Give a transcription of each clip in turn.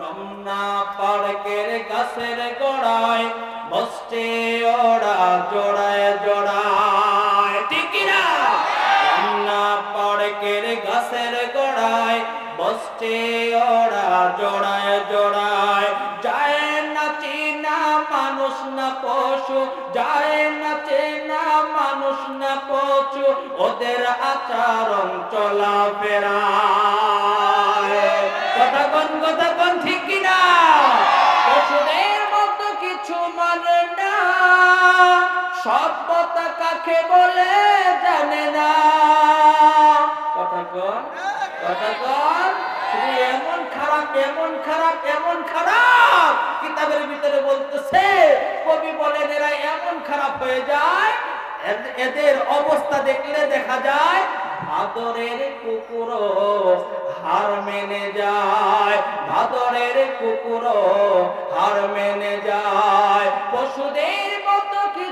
রমনা পার্কের গাছের গোড়ায় বসছে ওরা জোড়ায় জোড়ায়। ঠিক না? রমনা পার্কের গাছের গোড়ায় বসছে ওরা জোড়ায় জোড়ায়। যায় না চেনা মানুষ না পশু, যায় না চেনা মানুষ না পশু, ওদের আচরণ চলা কথা সভ্যতা কাকে বলে জানে না। কথা কোন, কথা শুধু এমন খারাপ এমন খারাপ এমন খারাপ কিতাবের ভিতরে বলতেছে, কবি বলেন, এরা এমন খারাপ হয়ে যায়, এদ- এদের অবস্থা দেখলে দেখা যায়, ভাদরের কুকুর হার মেনে যায়। ভাদরের কুকুর হার মেনে যায়। পশুদের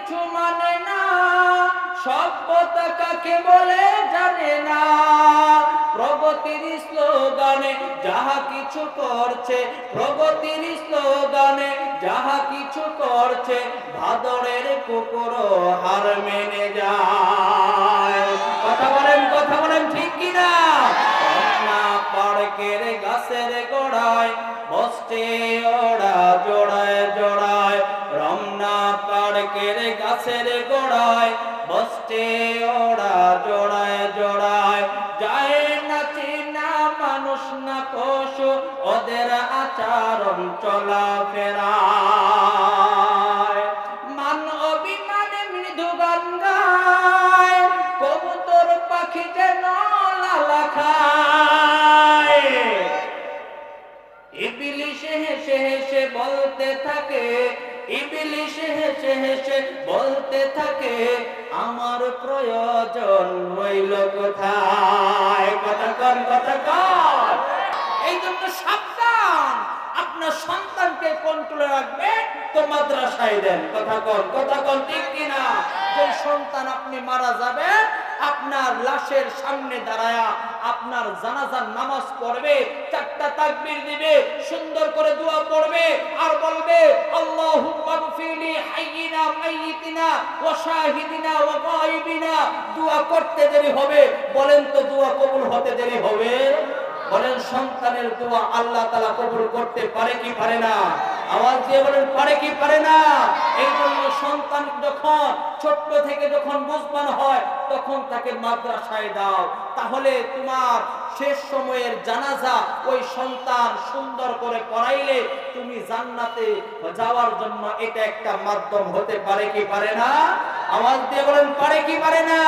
কিছু মানে না। সভ্যতা কাকে বলে জানে না। প্রগতির স্লোগানে যাহা কিছু করছে, প্রগতির স্লোগানে যাহা কিছু করছে, ভাদরের কুকুর হার মেনে যায়। কথা বলেন কথা বলেন ঠিক কিনা? পার্কের গাছের গোড়ায় বসছে ওরা জোড়ায় জোড়ায় পার্কের গাছের গোড়ায়, বসছে ওরা জোড়ায় জোড়ায়। যায় না মানুষ, না পশু, ওদের আচরণ চলা ফেরায় মান মৃদু গান গায়, কবুতর পাখি যেন লালা খায়। বলতে থাকে ইবিলিশে হেসে হেসে বলতে থাকে, আমার প্রয়োজন হইল কোথায়? কথা কর কথা কর এই জন্য সাবধান, আপনার সন্তানকে কন্ট্রোলে রাখবে তো মাদ্রাসায় দেন। কথা কন কথা কন, ঠিক কিনা? যে সন্তান আপনি মারা যাবে আপনার লাশের সামনে দাঁড়ায়া আপনার জানাজার নামাজ পড়বে, চারটা তাকবীর দিবে, সুন্দর করে দোয়া পড়বে, আর বলবে গফিরলি মাইয়িতিনা ওয়া শাহিদিনা ওয়া গায়িবিনা, দোয়া করতে দেরি হবে। বলেন তো দোয়া কবুল হতে দেরি হবে? বলেন, সন্তানের দোয়া আল্লাহ তালা কবুল করতে পারে কি পারে না? আওয়াজ দিয়ে বলেন, পারে কি পারে না? এই জন্য সন্তান যখন ছোট্ট থেকে যখন বুঝবান হয়, তখন তাকে মাদ্রাসায় দাও। তাহলে তোমার শেষ সময়ের জানাজা ওই সন্তান সুন্দর করে পড়াইলে তুমি জান্নাতে যাওয়ার জন্য এটা একটা মাধ্যম হতে পারে কি পারে না? আওয়াজ দিয়ে বলেন, পারে কি পারে না?